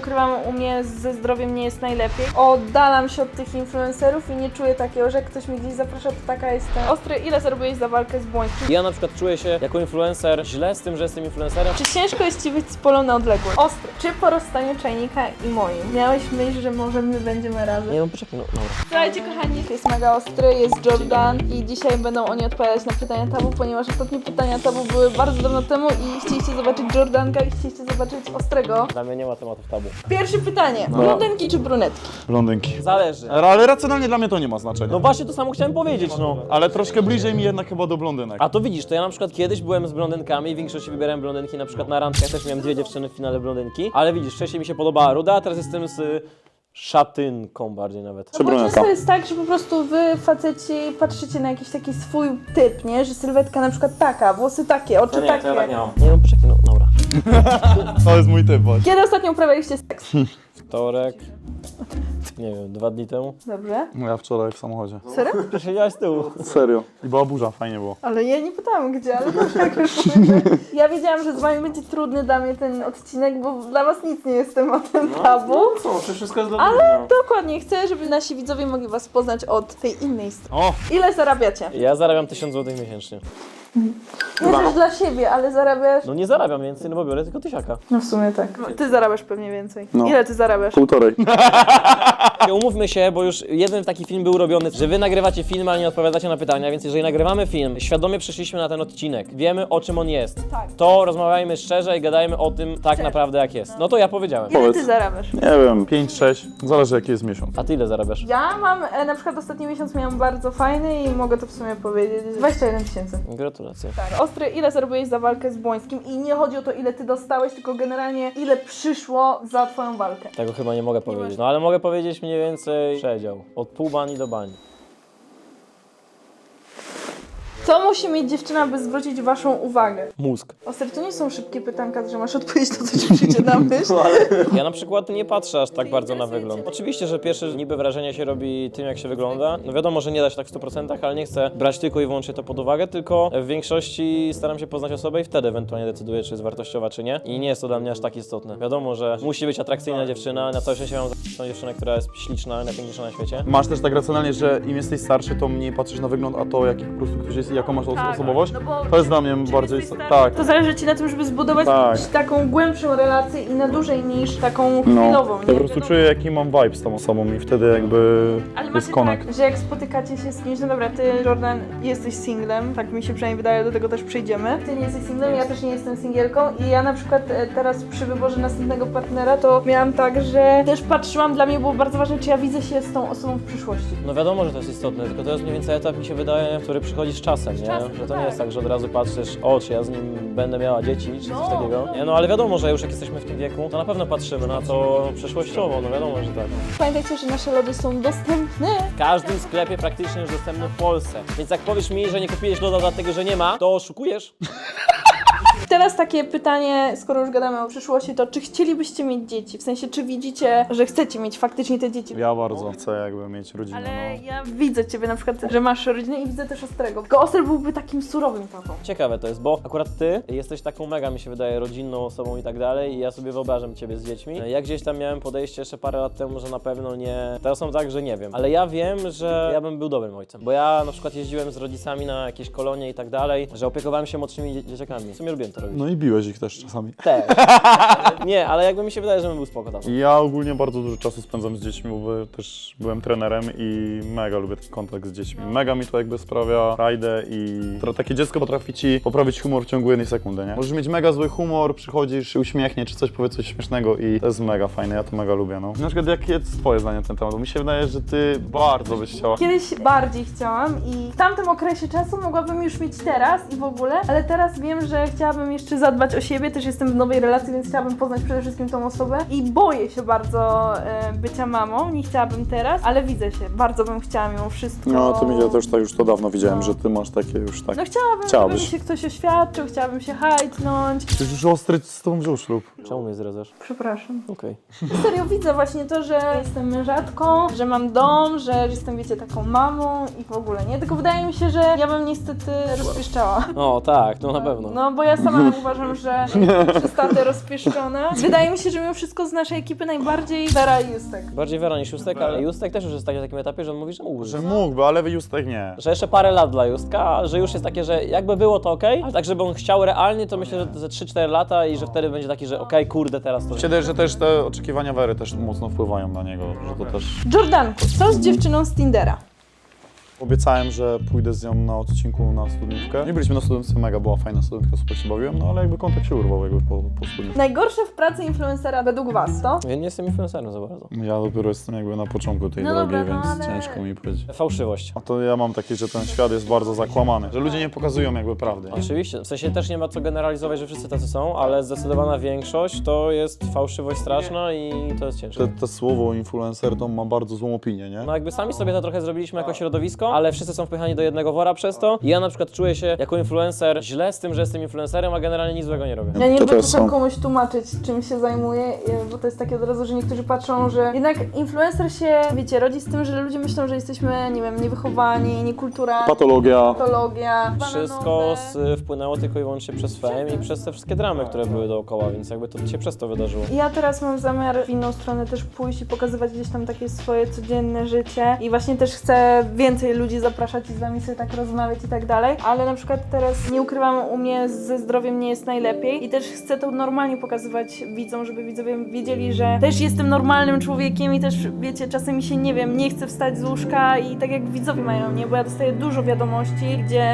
ukrywam, u mnie ze zdrowiem nie jest najlepiej. Oddalam się od tych influencerów i nie czuję takiego, że jak ktoś mnie gdzieś zaprasza, to taka jestem. Ostry, ile zarobiłeś za walkę z Błońskim? Ja na przykład czuję się jako influencer źle z tym, że jestem influencerem. Czy ciężko jest Ci być z polu na odległość? Ostry, czy po rozstaniu czajnika i moim miałeś myśl, że może my będziemy razem? Nie no, poczekaj, no dobra. Słuchajcie kochani, jest mega ostry, jest Jordan i dzisiaj będą oni odpowiadać na pytania tabu, ponieważ ostatnie pytania tabu były bardzo dawno temu i chcieliście zobaczyć Jordanka i chcieliście zobaczyć ostrego. Dla mnie nie ma tematów tabu. Pierwsze pytanie, blondynki czy brunetki? Blondynki. Zależy. Ale racjonalnie dla mnie to nie ma znaczenia. No właśnie to samo chciałem powiedzieć, no. Ale troszkę bliżej mi jednak chyba do blondynek. A to widzisz, to ja na przykład kiedyś byłem z blondynkami, w większości wybierałem blondynki, na przykład na randkach też miałem dwie dziewczyny w finale blondynki, ale widzisz, wcześniej mi się podobała ruda, a teraz jestem z y, szatynką bardziej nawet. No bo często jest tak, że po prostu wy faceci patrzycie na jakiś taki swój typ, nie? Że sylwetka na przykład taka, włosy takie, oczy takie. mam. Nie no, poczekaj, no. To jest mój typ właśnie. Kiedy ostatnio uprawialiście seks? Wtorek, nie wiem, dwa dni temu. Dobrze. No ja wczoraj w samochodzie. Serio? Siedziałaś z tyłu. Serio. I była burza, fajnie było. Ale ja nie pytałam gdzie, ale to jak już mówię. Ja wiedziałam, że z wami będzie trudny dla mnie ten odcinek, bo dla was nic nie jest tematem tabu. Co, to wszystko jest Ale dokładnie, chcę, żeby nasi widzowie mogli was poznać od tej innej strony. O! Ile zarabiacie? Ja zarabiam 1000 zł miesięcznie. Nie też dla siebie, ale zarabiasz... No nie zarabiam więcej, no bo biorę tylko tysiaka. No w sumie tak. Ty zarabiasz pewnie więcej. No. Ile ty zarabiasz? Półtorej. Umówmy się, bo już jeden taki film był robiony, że wy nagrywacie film, a nie odpowiadacie na pytania, więc jeżeli nagrywamy film, świadomie przyszliśmy na ten odcinek, wiemy o czym on jest, Tak. to rozmawiajmy szczerze i gadajmy o tym tak naprawdę jak jest. No to ja powiedziałem. Ile ty Powiedz. zarabiasz? Nie wiem, 5-6. Zależy jaki jest miesiąc. A ty ile zarabiasz? Ja mam, e, na przykład ostatni miesiąc miałam bardzo fajny i mogę to w sumie powiedzieć. 21 tysięcy. Gratulacje. Tak. Ostry, ile zarobiłeś za walkę z Błońskim? I nie chodzi o to, ile ty dostałeś, tylko generalnie ile przyszło za twoją walkę. Tego chyba nie mogę powiedzieć. No ale mogę powiedzieć mniej więcej przedział. Od pół bani do bani. Co musi mieć dziewczyna, by zwrócić waszą uwagę? Mózg. Ostry, to nie są szybkie pytanka, że masz odpowiedzieć to, co ci przyjdzie na myśl. Ja na przykład nie patrzę aż tak bardzo na wygląd. Oczywiście, że pierwsze niby wrażenie się robi tym, jak się wygląda. No wiadomo, że nie da się tak w 100%, ale nie chcę brać tylko i wyłącznie to pod uwagę, tylko w większości staram się poznać osobę i wtedy ewentualnie decyduję, czy jest wartościowa, czy nie. I nie jest to dla mnie aż tak istotne. Wiadomo, że musi być atrakcyjna dziewczyna. Na całe szczęście mam tą dziewczynę, która jest śliczna, najpiękniejsza na świecie. Masz też tak racjonalnie, że im jesteś starszy, to mniej patrzysz na wygląd, a to jaki po prostu ktoś jest i jaką masz os- osobowość. no bo To jest dla mnie bardziej... Tak. To zależy ci na tym, żeby zbudować Tak. taką głębszą relację i na dłużej niż taką No, chwilową. ja nie? po prostu czuję jaki mam vibe z tą osobą i wtedy jakby Ale jest macie connect. tak, że jak spotykacie się z kimś, no dobra, ty Jordan jesteś singlem, tak mi się przynajmniej wydaje, do tego też przejdziemy. Ty nie jesteś singlem, ja też nie jestem singielką i ja na przykład e, teraz przy wyborze następnego partnera to miałam tak, że też patrzyłam, dla mnie było bardzo ważne, czy ja widzę się z tą osobą w przyszłości. No wiadomo, że to jest istotne, tylko to jest mniej więcej etap, mi się wydaje, który przychodzi z czasem, nie? czasem, że to tak. nie jest tak, że od razu patrzysz, o, czy ja z nim będę miała dzieci, czy coś No, takiego. Nie, no ale wiadomo, że już jak jesteśmy w tym wieku, to na pewno patrzymy na to przyszłościowo, no wiadomo, że tak. Pamiętajcie, że nasze lody są dostępne. W każdym sklepie praktycznie już dostępny w Polsce. Więc jak powiesz mi, że nie kupiłeś loda dlatego, że nie ma, to oszukujesz? Teraz takie pytanie, skoro już gadamy o przyszłości, to czy chcielibyście mieć dzieci? W sensie, czy widzicie, że chcecie mieć faktycznie te dzieci? Ja bardzo chcę jakby mieć rodzinę, Ale no. ja widzę ciebie na przykład, że masz rodzinę i widzę też Ostrego. Tylko Ostry byłby takim surowym tatą. Ciekawe to jest, bo akurat ty jesteś taką mega, mi się wydaje, rodzinną osobą i tak dalej i ja sobie wyobrażam ciebie z dziećmi. Ja gdzieś tam miałem podejście jeszcze parę lat temu, że na pewno nie... Teraz są tak, że nie wiem. Ale ja wiem, że ja bym był dobrym ojcem, bo ja na przykład jeździłem z rodzicami na jakieś kolonie i tak dalej, że opiekowałem się młodszymi dzie- dzieciakami. W sumie lubiłem to robić. No i biłeś ich też czasami. Też. nie, ale jakby mi się wydaje, że bym był spoko tam. Ja ogólnie bardzo dużo czasu spędzam z dziećmi, bo też byłem trenerem i mega lubię ten kontakt z dziećmi. Mega mi to jakby sprawia frajdę i to takie dziecko potrafi ci poprawić humor w ciągu jednej sekundy, nie? Możesz mieć mega zły humor, przychodzisz, uśmiechnie, czy coś powie coś śmiesznego i to jest mega fajne, ja to mega lubię, no. Na przykład jakie jest twoje zdanie na ten temat? Bo mi się wydaje, że ty bardzo byś chciała Kiedyś bardziej chciałam i w tamtym okresie czasu mogłabym już mieć teraz i w ogóle, ale teraz wiem, że chciałabym jeszcze zadbać o siebie, też jestem w nowej relacji, więc chciałabym poznać przede wszystkim tą osobę i boję się bardzo e, bycia mamą, nie chciałabym teraz, ale widzę się, bardzo bym chciała mimo wszystko. No, to mi ja też tak już to dawno widziałem, No. że ty masz takie już tak. No chciałabym, Chciałabyś. żeby mi się ktoś oświadczył, chciałabym się hajtnąć. Przecież już ostry z tobą wziął ślub. Czemu mnie zdradzasz? Przepraszam. Okej. Serio widzę właśnie to, że jestem mężatką, że mam dom, że jestem, wiecie, taką mamą i w ogóle, nie? Tylko wydaje mi się, że ja bym niestety rozpieszczała. O, tak, no na pewno. No, bo ja sama uważam, że przystate rozpieszczona. Wydaje mi się, że mimo wszystko z naszej ekipy najbardziej Wera i Justek. Bardziej Wera niż Justek, ale Justek też już jest na takim etapie, że on mówi, że mógł. Że mógłby, ale Justek nie. Że jeszcze parę lat dla Justka, że już jest takie, że jakby było to ok, ale tak żeby on chciał realnie, to myślę, że ze 3-4 lata i że wtedy będzie taki, że okej, kurde, teraz to... Myślę, że też te oczekiwania Wery też mocno wpływają na niego, że to też... Jordanku, co z dziewczyną z Tindera? Obiecałem, że pójdę z nią na odcinku na studniówkę. Nie byliśmy na studniówce, mega była fajna studniówka, super się bawiłem, no ale jakby kontakt się urwał jakby po, po studniówce. Najgorsze w pracy influencera według was to? Ja nie jestem influencerem za bardzo. Ja dopiero jestem jakby na początku tej No drogi, dobra, no więc ale- ciężko mi powiedzieć. Fałszywość. A to ja mam takie, że ten świat jest bardzo zakłamany, że ludzie nie pokazują jakby prawdy. Oczywiście, w sensie też nie ma co generalizować, że wszyscy tacy są, ale zdecydowana większość to jest fałszywość straszna i to jest ciężkie. Te, te słowo influencer to ma bardzo złą opinię, nie? No jakby sami sobie to trochę zrobiliśmy jako środowisko, ale wszyscy są wpychani do jednego wora przez to. I ja na przykład czuję się jako influencer źle z tym, że jestem influencerem, a generalnie nic złego nie robię. Ja nie To lubię też komuś tłumaczyć, czym się zajmuję, e, bo to jest takie od razu, że niektórzy patrzą, że jednak influencer się, wiecie, rodzi z tym, że ludzie myślą, że jesteśmy, nie wiem, niewychowani, niekulturalni, Patologia. patologia, Wszystko bananowe. z, wpłynęło tylko i wyłącznie przez fame i przez te wszystkie dramy, które były dookoła, więc jakby to się przez to wydarzyło. Ja teraz mam zamiar w inną stronę też pójść i pokazywać gdzieś tam takie swoje codzienne życie i właśnie też chcę więcej ludzi zapraszać i z wami sobie tak rozmawiać i tak dalej, ale na przykład teraz nie ukrywam, u mnie ze zdrowiem nie jest najlepiej i też chcę to normalnie pokazywać widzom, żeby widzowie wiedzieli, że też jestem normalnym człowiekiem i też wiecie, czasem mi się, nie wiem, nie chcę wstać z łóżka i tak jak widzowie mają, nie, bo ja dostaję dużo wiadomości, gdzie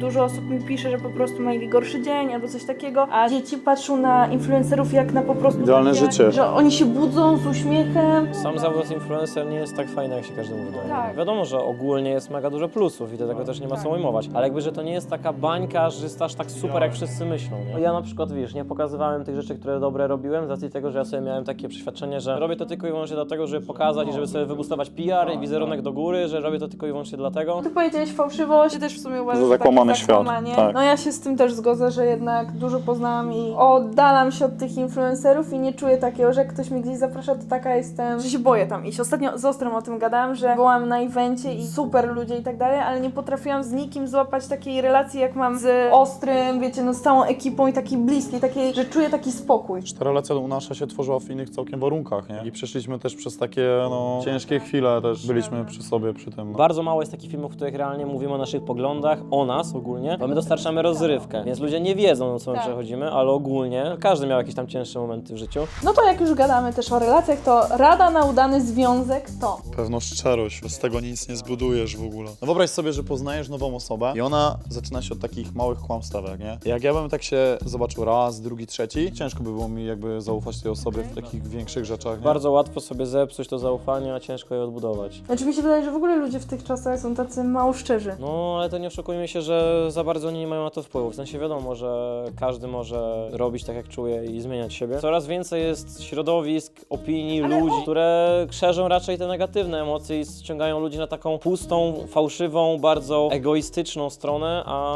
dużo osób mi pisze, że po prostu mieli gorszy dzień albo coś takiego, a dzieci patrzą na influencerów jak na po prostu Idealne takie, życie. że oni się budzą z uśmiechem. Sam zawód influencer nie jest tak fajny, jak się każdemu wydaje. Tak. Wiadomo, że ogólnie jest mega dużo plusów i do tego też nie ma co ujmować, ale jakby, że to nie jest taka bańka, że jest aż tak super, jak wszyscy myślą, nie? Ja na przykład, wiesz, nie pokazywałem tych rzeczy, które dobre robiłem, z racji tego, że ja sobie miałem takie przeświadczenie, że robię to tylko i wyłącznie dlatego, żeby pokazać i żeby sobie wybustować PR i wizerunek do góry, że robię to tylko i wyłącznie dlatego. Ty powiedziałeś fałszywość, ty też w sumie uważasz, Za zakłamany świat, zakłamanie. tak. No ja się z tym też zgodzę, że jednak dużo poznałam i oddalam się od tych influencerów i nie czuję takiego, że jak ktoś mnie gdzieś zaprasza, to taka jestem, że się boję tam iść. Ostatnio z Ostrem o tym gadałam, że byłam na evencie i super ludzie i tak dalej, ale nie potrafiłam z nikim złapać takiej relacji, jak mam z Ostrym, wiecie, no z całą ekipą i takiej bliskiej, takiej, że czuję taki spokój. Ta relacja u nasza się tworzyła w innych całkiem warunkach, nie? I przeszliśmy też przez takie, no, ciężkie chwile też. Byliśmy przy sobie, przy tym. No. Bardzo mało jest takich filmów, w których realnie mówimy o naszych poglądach, o nas ogólnie, bo my dostarczamy rozrywkę, więc ludzie nie wiedzą, co my Tak. przechodzimy, ale ogólnie każdy miał jakieś tam cięższe momenty w życiu. No to jak już gadamy też o relacjach, to rada na udany związek to Pewno szczerość, bez tego nic nie zbudujesz w ogóle. No wyobraź sobie, że poznajesz nową osobę i ona zaczyna się od takich małych kłamstewek, nie? Jak ja bym tak się zobaczył raz, drugi, trzeci, ciężko by było mi jakby zaufać tej osobie w takich większych rzeczach, nie? Bardzo łatwo sobie zepsuć to zaufanie, a ciężko je odbudować. Znaczy mi się wydaje, że w ogóle ludzie w tych czasach są tacy mało szczerzy. No, ale to nie oszukujmy się, że za bardzo oni nie mają na to wpływu. W sensie wiadomo, że każdy może robić tak, jak czuje i zmieniać siebie. Coraz więcej jest środowisk, opinii, ludzi, które szerzą raczej te negatywne emocje i ściągają ludzi na taką pustą, fałszywą, bardzo egoistyczną stronę, a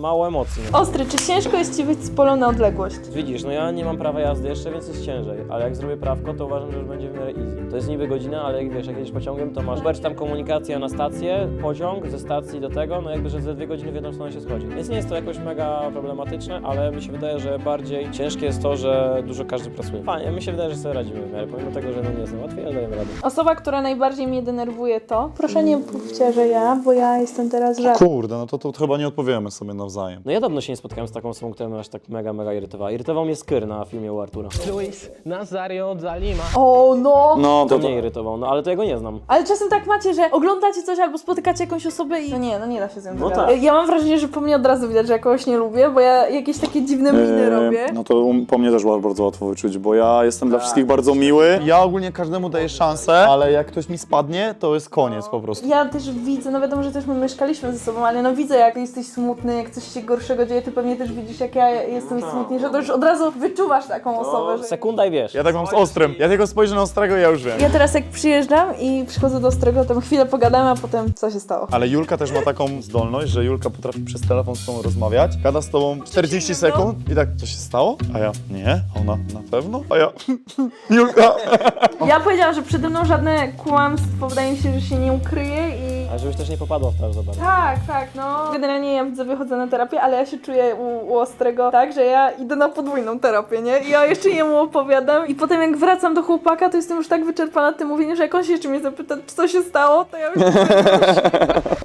mało emocji. Ostry, czy ciężko jest Ci być z polu na odległość? Widzisz, no ja nie mam prawa jazdy jeszcze, więc jest ciężej, ale jak zrobię prawko, to uważam, że już będzie w miarę easy. To jest niby godzina, ale jak wiesz, jak jedziesz pociągiem, to masz czy tam komunikację na stację, pociąg ze stacji do tego, no jakby, że ze dwie godziny w jedną stronę się schodzi. Więc nie jest to jakoś mega problematyczne, ale mi się wydaje, że bardziej ciężkie jest to, że dużo każdy pracuje. Fajnie, mi się wydaje, że sobie radzimy w miarę, pomimo tego, że no nie jest najłatwiej, ale dajemy radę. Osoba, która najbardziej mnie denerwuje to... Proszę nie mówcie, że ja, bo ja jestem teraz. Kurde, no to, to chyba nie odpowiemy sobie nawzajem. No ja dawno się nie spotkałem z taką osobą, która mnie aż tak mega, mega irytowała. Irytował mnie Skyr na filmie u Artura. Luis Nazario Zalima. O no! No, To to, to mnie irytował, no ale to jego nie znam. Ale czasem tak macie, że oglądacie coś albo spotykacie jakąś osobę i... No nie, no nie da się z nią No dogadać. tak. Ja mam wrażenie, że po mnie od razu widać, że ja kogoś nie lubię, bo ja jakieś takie dziwne miny Eee, robię. No to um- po mnie też było bardzo łatwo wyczuć, bo ja jestem dla wszystkich bardzo miły. Ja ogólnie każdemu daję szansę, ale jak ktoś mi spadnie, to jest koniec po prostu. Ja też widzę, no wiadomo, że też my mieszkaliśmy ze sobą, ale no widzę, jak jesteś smutny, jak coś się gorszego dzieje, ty pewnie też widzisz, jak ja jestem smutniejsza, to już od razu wyczuwasz taką osobę, że... Sekunda i wiesz. Ja tak mam z ostrym. Ja tylko spojrzę na ostrego i ja już wiem. Ja teraz jak przyjeżdżam i przychodzę do Ostrego, to chwilę pogadamy, a potem co się stało. Ale Julka też ma taką zdolność, że Julka potrafi przez telefon z tobą rozmawiać. Gada z tobą 40 sekund i tak, co się stało? A ja, nie, a ona, na pewno? A ja, Julka. Ja powiedziałam, że przede mną żadne kłamstwo, wydaje mi się, że się nie ukryje i Ale żebyś też nie popadła w to aż za bardzo. Tak, tak, no. Generalnie ja widzowie chodzę na terapię, ale ja się czuję u, u Ostrego tak, że ja idę na podwójną terapię, nie? I ja jeszcze jemu opowiadam i potem jak wracam do chłopaka, to jestem już tak wyczerpana tym mówieniem, że jak on się jeszcze mnie zapyta, czy co się stało, to ja już...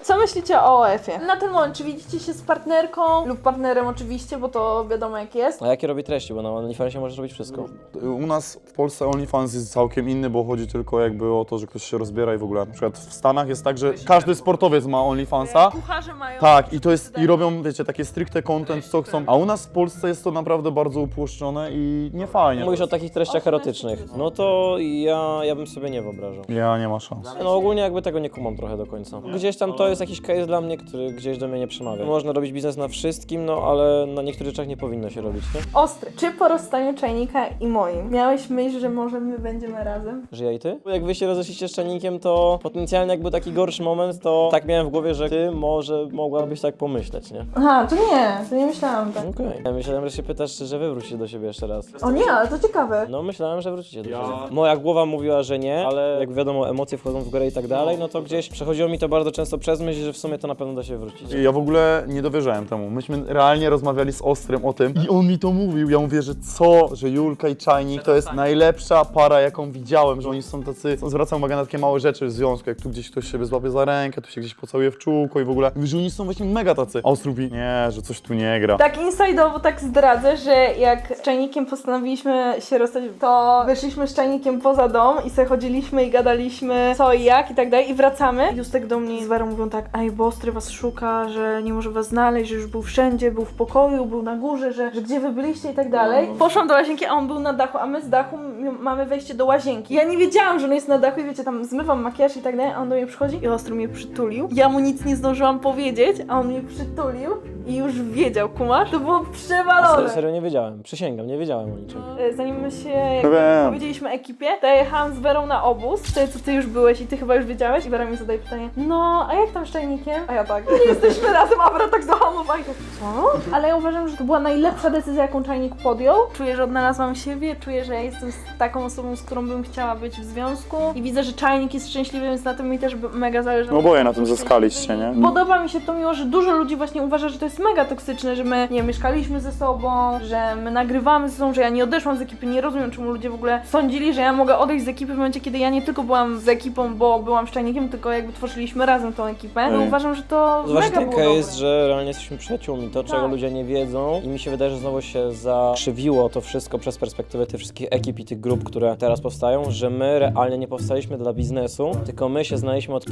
Co myślicie o OF-ie? Na ten moment, czy widzicie się z partnerką lub partnerem oczywiście, bo to wiadomo jak jest. A jakie robi treści, bo na OnlyFansie możesz robić wszystko. U nas w Polsce OnlyFans jest całkiem inny, bo chodzi tylko jakby o to, że ktoś się rozbiera i w ogóle. Na przykład w Stanach jest tak, że każdy sportowiec ma OnlyFansa. Kucharze mają... Tak, i to jest, i robią, wiecie, takie stricte content, co chcą. A u nas w Polsce jest to naprawdę bardzo upłoszczone i nie fajnie. Mówisz o takich treściach erotycznych. No to ja, ja bym sobie nie wyobrażał. Ja nie ma szans. No ogólnie jakby tego nie kumam trochę do końca. Gdzieś tam to jest jakiś case dla mnie, który gdzieś do mnie nie przemawia. Można robić biznes na wszystkim, no ale na niektórych rzeczach nie powinno się robić, nie? Ostry, czy po rozstaniu czajnika i moim miałeś myśl, że może my będziemy razem? Że ja i ty? Jak wy się rozeszliście z czajnikiem, to potencjalnie jakby taki gorszy moment, to tak miałem w głowie, że ty może mogłabyś tak pomyśleć, nie? Aha, to nie, to nie myślałam tak. Okej. Ja myślałem, że się pytasz, że wy wrócicie do siebie jeszcze raz. O nie, ale to ciekawe. No myślałem, że wrócicie do siebie. Moja głowa mówiła, że nie, ale jak wiadomo, emocje wchodzą w górę i tak dalej, no to gdzieś przechodziło mi to bardzo często przez myśl, że w sumie to na pewno da się wrócić. Ja w ogóle nie dowierzałem temu. Myśmy realnie rozmawiali z Ostrym o tym i on mi to mówił. Ja mówię, że co, że Julka i Czajnik to jest najlepsza para, jaką widziałem, że oni są tacy, zwracam uwagę na takie małe rzeczy w związku, jak tu gdzieś ktoś siebie złapie za rękę, tu się gdzieś pocałuje w czółko i w ogóle, że oni są właśnie mega tacy. A Ostry mówi, nie, że coś tu nie gra. Tak inside'owo tak zdradzę, że jak z czajnikiem postanowiliśmy się rozstać, to wyszliśmy z czajnikiem poza dom i sobie chodziliśmy i gadaliśmy co i jak i tak dalej i wracamy. Justek do mnie i z Werą mówią tak, ej, bo Ostry was szuka, że nie może was znaleźć, że już był wszędzie, był w pokoju, był na górze, że, że gdzie wy byliście i tak dalej. Poszłam do łazienki, a on był na dachu, a my z dachu mamy wejście do łazienki. Ja nie wiedziałam, że on jest na dachu i wiecie, tam zmywam makijaż i tak dalej, a on do mnie przychodzi i Ostry mnie przytulił. Ja mu nic nie zdążyłam powiedzieć, a on mnie przytulił i już wiedział, kumasz? To było przewalone. serio, serio nie wiedziałem, przysięgam, nie wiedziałem o niczym. E, Zanim my się jakby Wiem. powiedzieliśmy ekipie, to ja jechałam z Werą na obóz, wtedy co ty już byłeś i ty chyba już wiedziałeś i Wera mi zadaje pytanie, no a jak tam z czajnikiem? A ja tak, nie jesteśmy razem, a Wera tak zahamowała i tak, co? Ale ja uważam, że to była najlepsza decyzja, jaką czajnik podjął. Czuję, że odnalazłam siebie, czuję, że ja jestem z taką osobą, z którą bym chciała być w związku i widzę, że czajnik jest szczęśliwy, więc na tym mi też by- mega zależy. No oboje na tym zyskaliście, nie? Podoba mi się to, mimo że dużo ludzi właśnie uważa, że to jest mega toksyczne, że my nie mieszkaliśmy ze sobą, że my nagrywamy ze sobą, że ja nie odeszłam z ekipy. Nie rozumiem, czemu ludzie w ogóle sądzili, że ja mogę odejść z ekipy w momencie, kiedy ja nie tylko byłam z ekipą, bo byłam szczajnikiem, tylko jakby tworzyliśmy razem tą ekipę. No uważam, że to Zwłaszcza mega ten było case, dobre. że realnie jesteśmy przyjaciółmi. To, czego Tak. ludzie nie wiedzą i mi się wydaje, że znowu się zakrzywiło to wszystko przez perspektywę tych wszystkich ekip i tych grup, które teraz powstają, że my realnie nie powstaliśmy dla biznesu, tylko my się znaliśmy od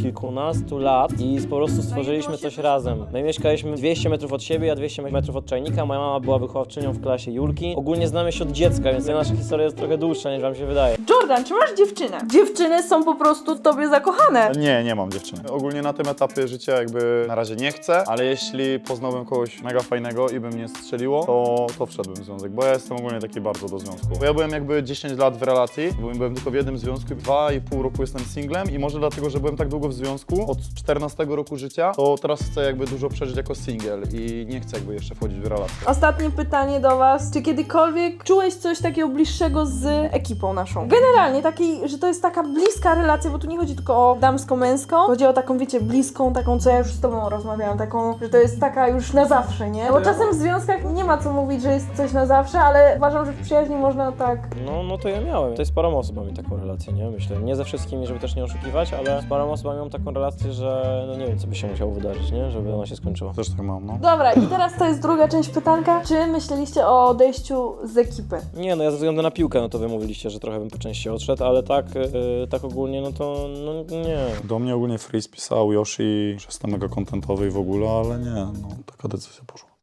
kilkunastu lat i po prostu stworzyliśmy coś razem. My mieszkaliśmy 200 metrów od siebie, a 200 metrów od czajnika. Moja mama była wychowawczynią w klasie Julki. Ogólnie znamy się od dziecka, więc nasza historia jest trochę dłuższa niż wam się wydaje. Jordan, czy masz dziewczynę? Dziewczyny są po prostu tobie zakochane. Nie, nie mam dziewczyny. Ogólnie na tym etapie życia jakby na razie nie chcę, ale jeśli poznałbym kogoś mega fajnego i by mnie strzeliło, to, to wszedłbym w związek, bo ja jestem ogólnie taki bardzo do związku. Bo ja byłem jakby 10 lat w relacji, bo byłem tylko w jednym związku, dwa i pół roku jestem singlem i może dlatego, że byłem tak długo w związku, od 14 roku życia, to teraz chcę jakby dużo przeżyć jako single i nie chcę jakby jeszcze wchodzić w relację. Ostatnie pytanie do Was. Czy kiedykolwiek czułeś coś takiego bliższego z ekipą naszą? Generalnie takiej, że to jest taka bliska relacja, bo tu nie chodzi tylko o damsko-męską, chodzi o taką, wiecie, bliską, taką, co ja już z Tobą rozmawiałam, taką, że to jest taka już na zawsze, nie? Bo czasem w związkach nie ma co mówić, że jest coś na zawsze, ale uważam, że w przyjaźni można tak... No, no to ja miałem. To jest z paroma osobami taką relację, nie? Myślę. Nie ze wszystkimi, żeby też nie oszukiwać, ale z paroma osobami mam taką relację, że no nie wiem, co by się musiało wydarzyć, nie? Żeby ona się skończyła. Też tak mam, no. Dobra, i teraz to jest druga część pytanka. Czy myśleliście o odejściu z ekipy? Nie, no ja ze względu na piłkę, no to wy mówiliście, że trochę bym po części odszedł, ale tak, yy, tak ogólnie, no to no nie. Do mnie ogólnie Freeze pisał Yoshi, że jestem mega kontentowy i w ogóle, ale nie, no taka decyzja poszła.